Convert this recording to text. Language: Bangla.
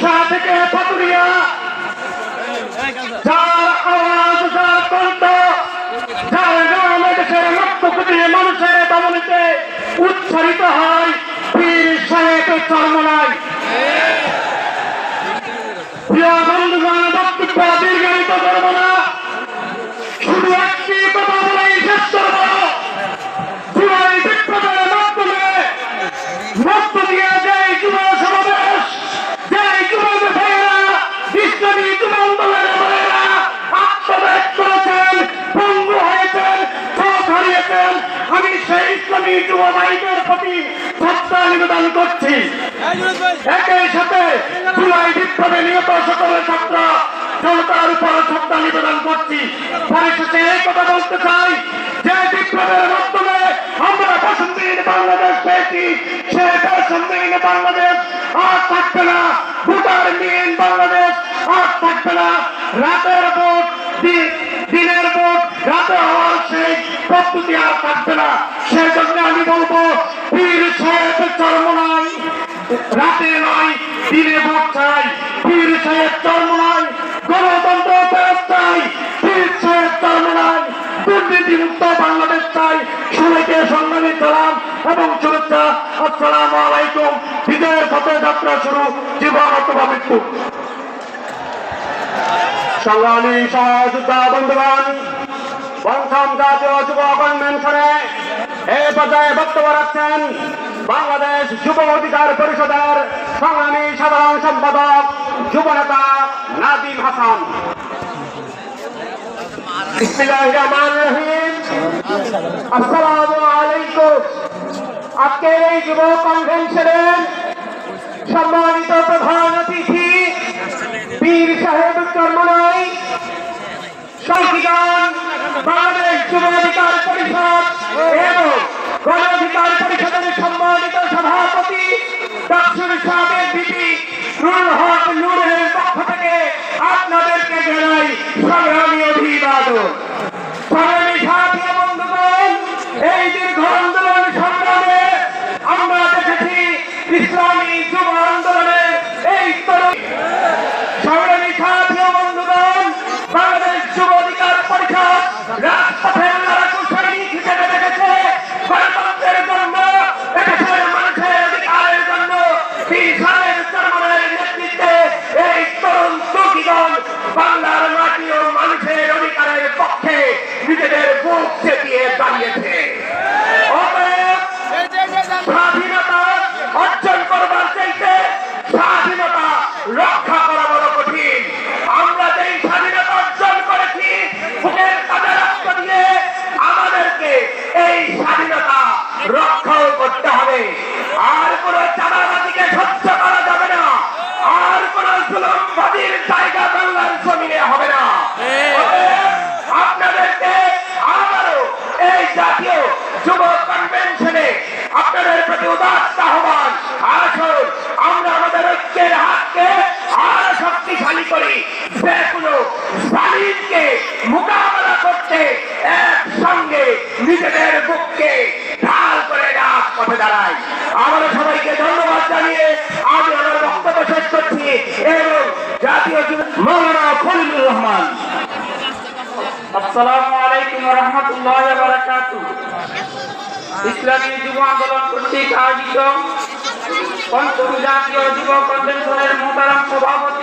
শাহ থেকে পাতুরিয়া যার আওয়াজ, যার কণ্ঠ, যার নাম দেশের লক্ষ কোটি মানুষের দমনিতে উচ্চারিত হয়, পীর সাহেবের চরমনায়। প্রিয় বন্ধুগণ বক্তব্য দীর্ঘায়িত করব না। ইসলামী যুব ভাইদের প্রতি শ্রদ্ধা নিবেদন করছি। একই সাথে জুলাই বিপ্লবে নিহত সকল ছাত্র জনতার উপর শ্রদ্ধা নিবেদন করছি। পরিশেষে এই কথা বলতে চাই যে বিপ্লবের মাধ্যমে আমরা বসন্তীর বাংলাদেশ পেয়েছি সে বসন্তীর বাংলাদেশ আর থাকবে না। ভোটার বাংলাদেশ আর থাকবে না। রাতের ভোট দিনের রাতে হওয়ার সেই প্রস্তুতি আর থাকবে না। সেজন্য আমি বলব, পীর সাহেবের চর্ম নাই, রাতে নয়, দিনে ভোট চাই। পীর সাহেব চর্ম নাই, গণতন্ত্র ফেরত চাই। পীর সাহেব চর্ম নাই দুর্নীতি মুক্ত বাংলাদেশ চাই। সবাইকে সংগ্রামী সালাম এবং শুভেচ্ছা। আসসালাম আলাইকুম। বিজয়ের পথে যাত্রা শুরু, জীবন অথবা মৃত্যু। সংগ্রামী সহযোদ্ধা বন্ধুগণ পঞ্চম জাতীয় যুব কনভেনশনে এই পর্যায়ে বক্তব্য রাখছেন বাংলাদেশ যুব অধিকার পরিষদের সংগ্রামী সাধারণ সম্পাদক যুব নেতা নাদিম হাসান। আসসালামু আলাইকুম। আজকে এই যুব কনভেনশনের সম্মানিত প্রধান অতিথি বীর সাহেব চর্মনাই সংবিধান বাংলাদেশ যুব করি যেগুলো স্বাধীনকে মোকাবেলা করতে একসঙ্গে নিজেদের বুককে ঢাল করে পথে দাঁড়াই আমরা সবাইকে ধন্যবাদ জানিয়ে আমি আমার বক্তব্য শেষ করছি এবং জাতীয় যুব কনভেনশনের মোতারাম সভাপতি